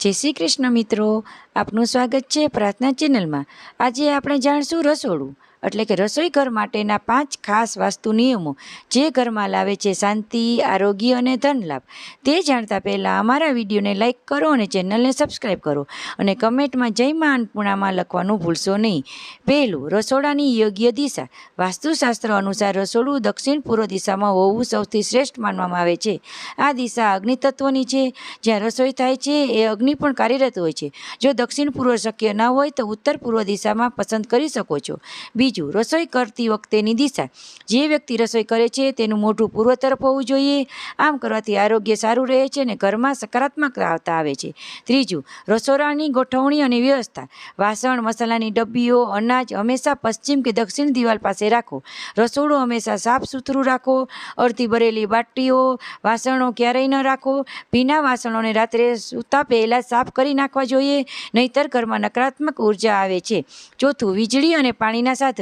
જય શ્રી કૃષ્ણ મિત્રો આપનું સ્વાગત છે પ્રાર્થના ચેનલમાં આજે આપણે જાણશું રસોડું. એટલે કે રસોઈઘર માટેના પાંચ ખાસ વાસ્તુ નિયમો, જે ઘરમાં લાવે છે શાંતિ, આરોગ્ય અને ધનલાભ તે જાણતા પહેલાં અમારા વિડીયોને લાઇક કરો અને ચેનલને સબસ્ક્રાઈબ કરો. અને કમેન્ટમાં જય મા અન્નપૂર્ણામાં લખવાનું ભૂલશો નહીં. પહેલું, રસોડાની યોગ્ય દિશા. વાસ્તુશાસ્ત્ર અનુસાર રસોડું દક્ષિણ પૂર્વ દિશામાં હોવું સૌથી શ્રેષ્ઠ માનવામાં આવે છે. આ દિશા અગ્નિ તત્વની છે. જ્યાં રસોઈ થાય છે, એ અગ્નિ પણ કાર્યરત હોય છે. જો દક્ષિણ પૂર્વ શક્ય ન હોય તો ઉત્તર પૂર્વ દિશામાં પસંદ કરી શકો છો. બીજું રસોઈ કરતી વખતેની દિશા. જે વ્યક્તિ રસોઈ કરે છે તેનું મોઢું પૂર્વ તરફ હોવું જોઈએ. આમ કરવાથી આરોગ્ય સારું રહે છે અને ઘરમાં સકારાત્મકતા આવતા આવે છે. ત્રીજું, રસોડાની ગોઠવણી અને વ્યવસ્થા. વાસણ, મસાલાની ડબ્બીઓ, અનાજ હંમેશા પશ્ચિમ કે દક્ષિણ દિવાલ પાસે રાખો. રસોડું હંમેશા સાફ સુથરું રાખો. અડધી ભરેલી બાટીઓ વાસણો ક્યારેય ન રાખો. ભીના વાસણોને રાત્રે સૂતા પહેલાં સાફ કરી નાખવા જોઈએ. નહીતર ઘરમાં નકારાત્મક ઊર્જા આવે છે. ચોથું, વીજળી અને પાણીના સાધનો.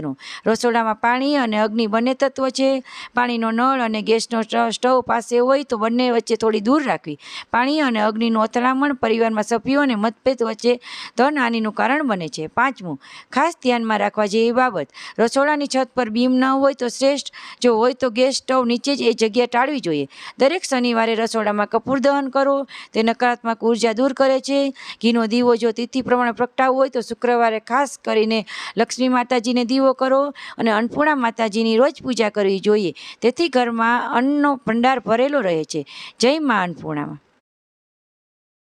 રસોડામાં પાણી અને અગ્નિ બંને તત્વ છે. પાણીનો નળ અને ગેસનો સ્ટ- સ્ટવ પાસે હોય તો બંને વચ્ચે થોડી દૂર રાખવી. પાણી અને અગ્નિનું અથડામણ પરિવારમાં સભ્યો અને મતભેદ વચ્ચે ધન હાનિનું કારણ બને છે. પાંચમું, ખાસ ધ્યાનમાં રાખવા જેવી બાબત. રસોડાની છત પર બીમ ન હોય તો શ્રેષ્ઠ. જો હોય તો ગેસ સ્ટવ નીચે જ એ જગ્યા ટાળવી જોઈએ. દરેક શનિવારે રસોડામાં કપૂર દહન કરો. તે નકારાત્મક ઊર્જા દૂર કરે છે. ઘીનો દીવો જો તિથિ પ્રમાણે પ્રગટાવવો હોય તો શુક્રવારે ખાસ કરીને લક્ષ્મી માતાજીને દીવો કરો અને અન્નપૂર્ણા માતાજીની રોજ પૂજા કરવી જોઈએ. તેથી ઘરમાં અન્નનો ભંડાર ભરેલો રહે છે. જય મા અન્નપૂર્ણામાં.